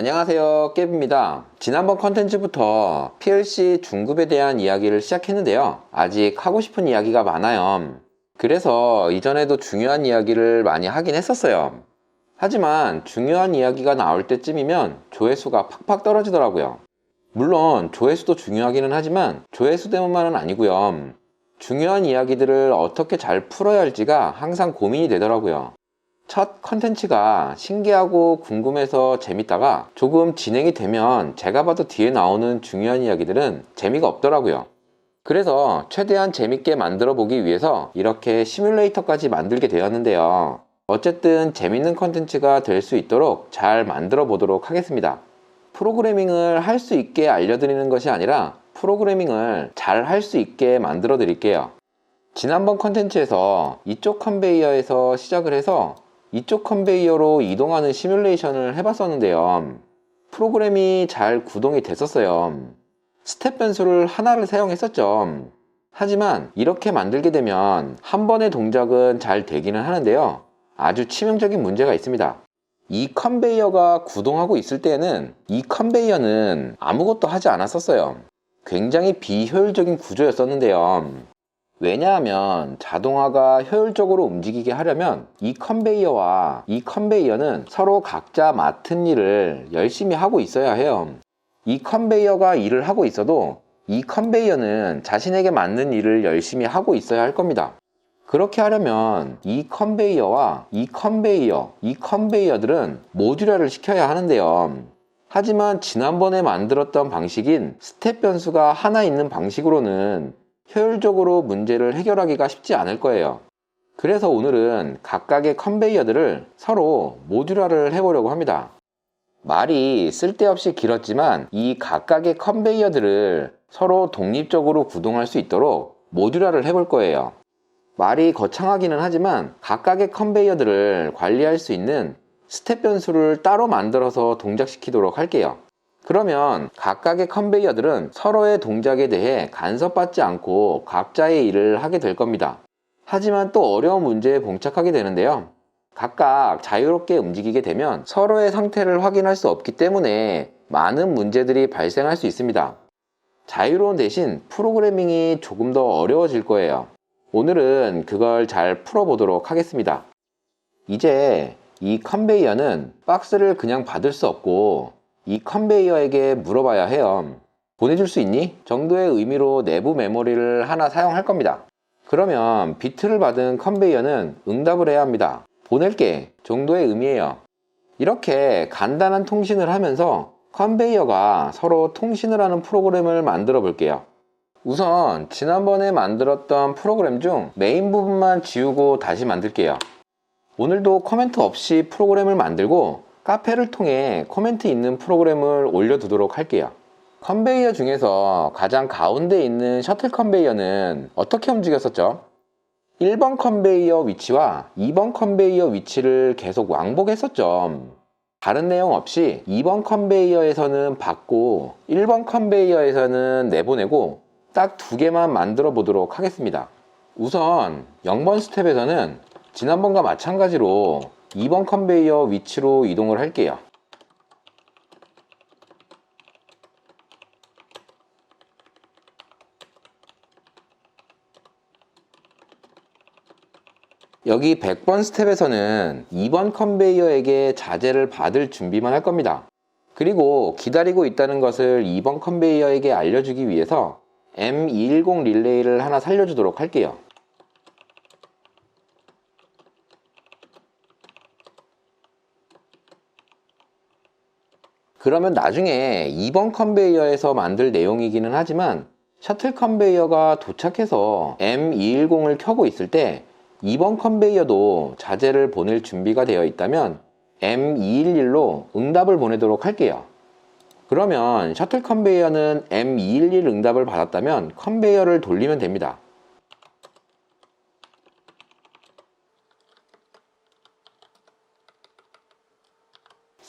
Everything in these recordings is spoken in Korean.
안녕하세요. 깨비입니다. 지난번 컨텐츠부터 PLC 중급에 대한 이야기를 시작했는데요. 아직 하고 싶은 이야기가 많아요. 그래서 이전에도 중요한 이야기를 많이 하긴 했었어요. 하지만 중요한 이야기가 나올 때쯤이면 조회수가 팍팍 떨어지더라고요. 물론 조회수도 중요하기는 하지만 조회수 때문만은 아니고요. 중요한 이야기들을 어떻게 잘 풀어야 할지가 항상 고민이 되더라고요 첫 컨텐츠가 신기하고 궁금해서 재밌다가 조금 진행이 되면 제가 봐도 뒤에 나오는 중요한 이야기들은 재미가 없더라고요. 그래서 최대한 재밌게 만들어 보기 위해서 이렇게 시뮬레이터까지 만들게 되었는데요. 어쨌든 재밌는 컨텐츠가 될 수 있도록 잘 만들어 보도록 하겠습니다. 프로그래밍을 할 수 있게 알려드리는 것이 아니라 프로그래밍을 잘 할 수 있게 만들어 드릴게요. 지난번 컨텐츠에서 이쪽 컨베이어에서 시작을 해서 이쪽 컨베이어로 이동하는 시뮬레이션을 해봤었는데요. 프로그램이 잘 구동이 됐었어요. 스텝 변수를 하나를 사용했었죠. 하지만 이렇게 만들게 되면 한 번의 동작은 잘 되기는 하는데요. 아주 치명적인 문제가 있습니다. 이 컨베이어가 구동하고 있을 때는 이 컨베이어는 아무것도 하지 않았었어요. 굉장히 비효율적인 구조였었는데요. 왜냐하면 자동화가 효율적으로 움직이게 하려면 이 컨베이어와 이 컨베이어는 서로 각자 맡은 일을 열심히 하고 있어야 해요. 이 컨베이어가 일을 하고 있어도 이 컨베이어는 자신에게 맞는 일을 열심히 하고 있어야 할 겁니다. 그렇게 하려면 이 컨베이어와 이 컨베이어, 이 컨베이어들은 모듈화를 시켜야 하는데요. 하지만 지난번에 만들었던 방식인 스텝 변수가 하나 있는 방식으로는 효율적으로 문제를 해결하기가 쉽지 않을 거예요. 그래서 오늘은 각각의 컨베이어들을 서로 모듈화를 해보려고 합니다. 말이 쓸데없이 길었지만 이 각각의 컨베이어들을 서로 독립적으로 구동할 수 있도록 모듈화를 해볼 거예요. 말이 거창하기는 하지만 각각의 컨베이어들을 관리할 수 있는 스텝 변수를 따로 만들어서 동작시키도록 할게요. 그러면 각각의 컨베이어들은 서로의 동작에 대해 간섭받지 않고 각자의 일을 하게 될 겁니다. 하지만 또 어려운 문제에 봉착하게 되는데요. 각각 자유롭게 움직이게 되면 서로의 상태를 확인할 수 없기 때문에 많은 문제들이 발생할 수 있습니다. 자유로운 대신 프로그래밍이 조금 더 어려워질 거예요. 오늘은 그걸 잘 풀어보도록 하겠습니다. 이제 이 컨베이어는 박스를 그냥 받을 수 없고 이 컨베이어에게 물어봐야 해요. 보내줄 수 있니? 정도의 의미로 내부 메모리를 하나 사용할 겁니다. 그러면 비트를 받은 컨베이어는 응답을 해야 합니다. 보낼게 정도의 의미예요. 이렇게 간단한 통신을 하면서 컨베이어가 서로 통신을 하는 프로그램을 만들어 볼게요. 우선 지난번에 만들었던 프로그램 중 메인 부분만 지우고 다시 만들게요. 오늘도 코멘트 없이 프로그램을 만들고 카페를 통해 코멘트 있는 프로그램을 올려두도록 할게요. 컨베이어 중에서 가장 가운데 있는 셔틀 컨베이어는 어떻게 움직였었죠? 1번 컨베이어 위치와 2번 컨베이어 위치를 계속 왕복했었죠. 다른 내용 없이 2번 컨베이어에서는 받고 1번 컨베이어에서는 내보내고 딱 두 개만 만들어 보도록 하겠습니다. 우선 0번 스텝에서는 지난번과 마찬가지로 2번 컨베이어 위치로 이동을 할게요. 여기 100번 스텝에서는 2번 컨베이어에게 자재를 받을 준비만 할 겁니다. 그리고 기다리고 있다는 것을 2번 컨베이어에게 알려주기 위해서 M210 릴레이를 하나 살려주도록 할게요. 그러면 나중에 2번 컨베이어에서 만들 내용이기는 하지만 셔틀 컨베이어가 도착해서 M210을 켜고 있을 때 2번 컨베이어도 자재를 보낼 준비가 되어 있다면 M211로 응답을 보내도록 할게요. 그러면 셔틀 컨베이어는 M211 응답을 받았다면 컨베이어를 돌리면 됩니다.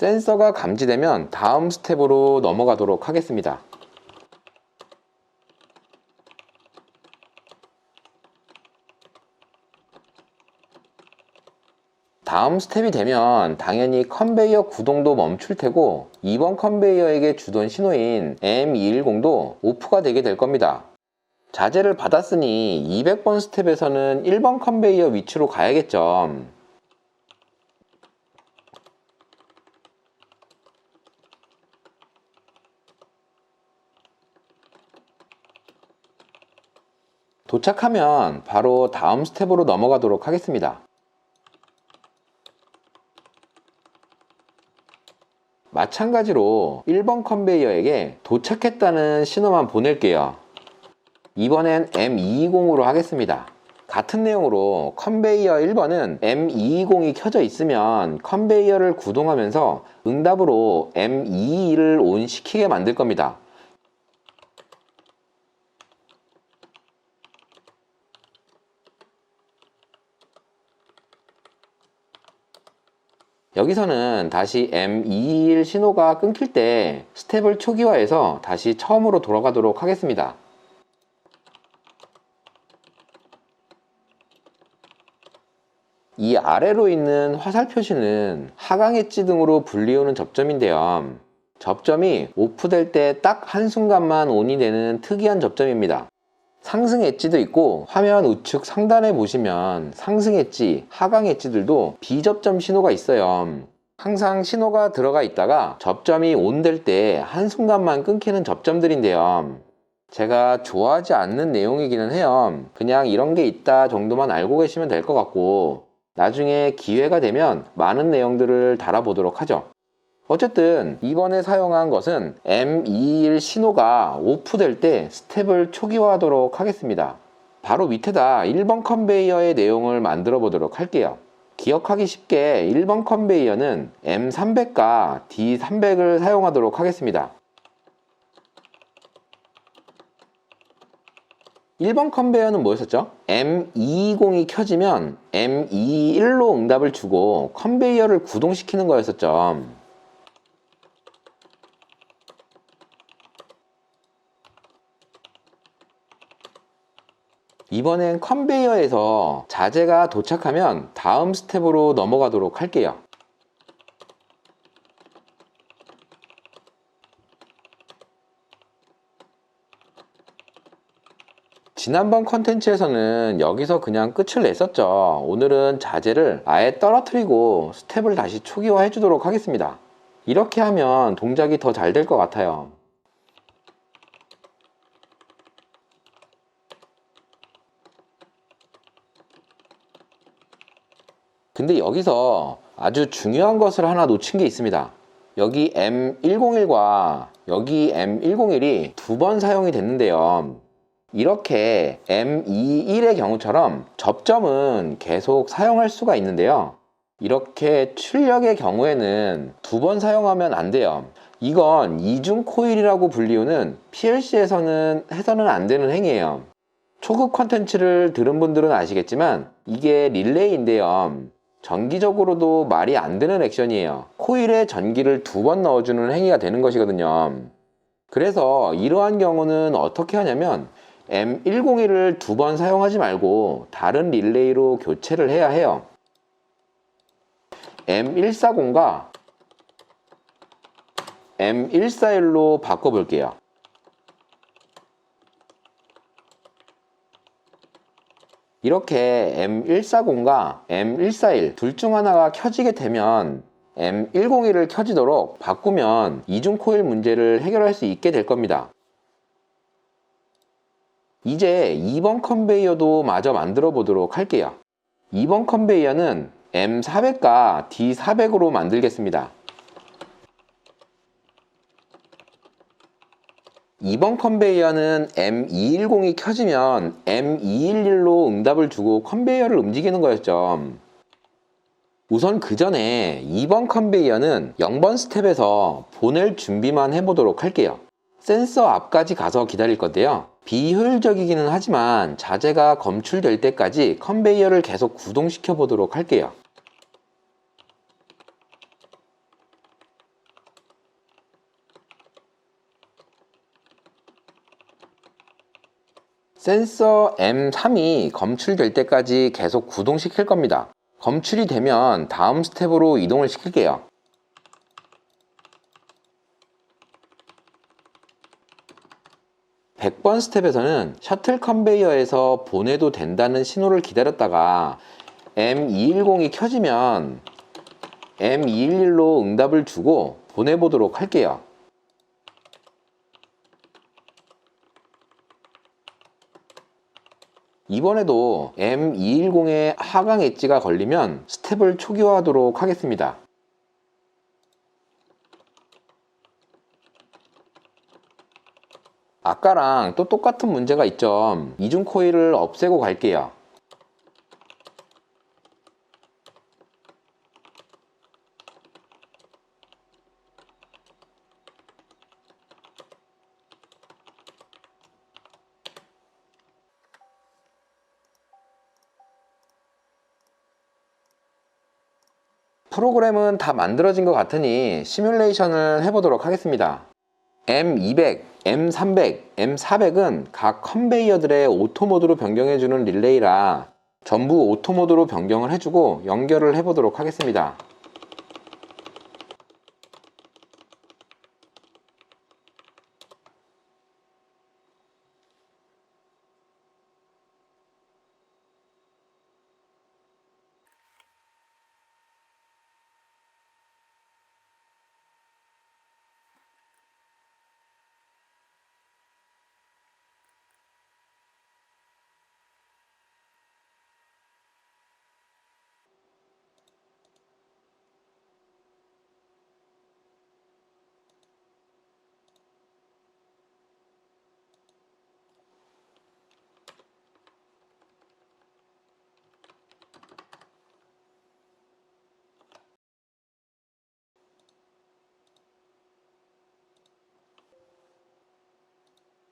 센서가 감지되면 다음 스텝으로 넘어가도록 하겠습니다. 다음 스텝이 되면 당연히 컨베이어 구동도 멈출 테고 이번 컨베이어에게 주던 신호인 M210도 오프가 되게 될 겁니다. 자재를 받았으니 200번 스텝에서는 1번 컨베이어 위치로 가야겠죠. 도착하면 바로 다음 스텝으로 넘어가도록 하겠습니다. 마찬가지로 1번 컨베이어에게 도착했다는 신호만 보낼게요. 이번엔 M220으로 하겠습니다. 같은 내용으로 컨베이어 1번은 M220이 켜져 있으면 컨베이어를 구동하면서 응답으로 M22를 온 시키게 만들 겁니다. 여기서는 다시 M221 신호가 끊길 때 스텝을 초기화해서 다시 처음으로 돌아가도록 하겠습니다. 이 아래로 있는 화살 표시는 하강 엣지 등으로 불리우는 접점인데요. 접점이 오프될 때 딱 한순간만 온이 되는 특이한 접점입니다. 상승 엣지도 있고 화면 우측 상단에 보시면 상승 엣지, 하강 엣지들도 비접점 신호가 있어요. 항상 신호가 들어가 있다가 접점이 온될 때 한순간만 끊기는 접점들인데요. 제가 좋아하지 않는 내용이기는 해요. 그냥 이런 게 있다 정도만 알고 계시면 될 것 같고 나중에 기회가 되면 많은 내용들을 달아보도록 하죠. 어쨌든 이번에 사용한 것은 M21 신호가 오프될 때 스텝을 초기화하도록 하겠습니다. 바로 밑에다 1번 컨베이어의 내용을 만들어 보도록 할게요. 기억하기 쉽게 1번 컨베이어는 M300과 D300을 사용하도록 하겠습니다. 1번 컨베이어는 뭐였었죠? M220이 켜지면 M21로 응답을 주고 컨베이어를 구동시키는 거였었죠. 이번엔 컨베이어에서 자재가 도착하면 다음 스텝으로 넘어가도록 할게요. 지난번 컨텐츠에서는 여기서 그냥 끝을 냈었죠. 오늘은 자재를 아예 떨어뜨리고 스텝을 다시 초기화 해주도록 하겠습니다. 이렇게 하면 동작이 더 잘 될 것 같아요. 근데 여기서 아주 중요한 것을 하나 놓친 게 있습니다. 여기 M101과 여기 M101이 두 번 사용이 됐는데요. 이렇게 M21의 경우처럼 접점은 계속 사용할 수가 있는데요. 이렇게 출력의 경우에는 두 번 사용하면 안 돼요. 이건 이중 코일이라고 불리우는 PLC에서는 해서는 안 되는 행위예요. 초급 컨텐츠를 들은 분들은 아시겠지만 이게 릴레이인데요. 전기적으로도 말이 안 되는 액션이에요. 코일에 전기를 두 번 넣어주는 행위가 되는 것이거든요. 그래서 이러한 경우는 어떻게 하냐면 M101을 두 번 사용하지 말고 다른 릴레이로 교체를 해야 해요. M140과 M141로 바꿔볼게요. 이렇게 M140과 M141 둘 중 하나가 켜지게 되면 M101을 켜지도록 바꾸면 이중 코일 문제를 해결할 수 있게 될 겁니다. 이제 2번 컨베이어도 마저 만들어 보도록 할게요. 2번 컨베이어는 M400과 D400으로 만들겠습니다. 2번 컨베이어는 M210이 켜지면 M211로 응답을 주고 컨베이어를 움직이는 거였죠. 우선 그 전에 2번 컨베이어는 0번 스텝에서 보낼 준비만 해보도록 할게요. 센서 앞까지 가서 기다릴 건데요. 비효율적이기는 하지만 자재가 검출될 때까지 컨베이어를 계속 구동시켜 보도록 할게요. 센서 M3이 검출될 때까지 계속 구동시킬 겁니다. 검출이 되면 다음 스텝으로 이동을 시킬게요. (100번) 스텝에서는 셔틀 컨베이어에서 보내도 된다는 신호를 기다렸다가 M210이 켜지면 M211로 응답을 주고 보내보도록 할게요. 이번에도 M210에 하강 엣지가 걸리면 스텝을 초기화하도록 하겠습니다. 아까랑 또 똑같은 문제가 있죠. 이중 코일을 없애고 갈게요. 프로그램은 다 만들어진 것 같으니 시뮬레이션을 해보도록 하겠습니다. M200, M300, M400은 각 컨베이어들의 오토 모드로 변경해주는 릴레이라 전부 오토 모드로 변경을 해주고 연결을 해보도록 하겠습니다.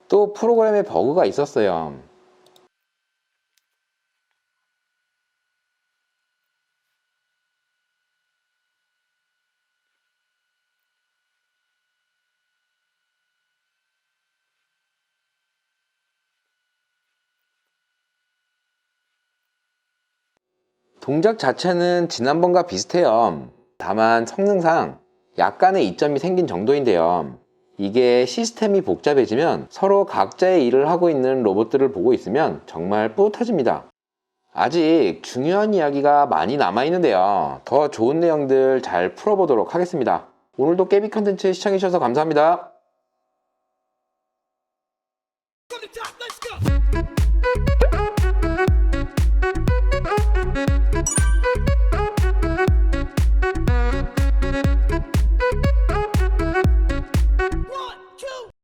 또 프로그램에 버그가 있었어요. 동작 자체는 지난번과 비슷해요. 다만 성능상 약간의 이점이 생긴 정도인데요. 이게 시스템이 복잡해지면 서로 각자의 일을 하고 있는 로봇들을 보고 있으면 정말 뿌듯해집니다. 아직 중요한 이야기가 많이 남아있는데요. 더 좋은 내용들 잘 풀어보도록 하겠습니다. 오늘도 깨비 컨텐츠 시청해주셔서 감사합니다.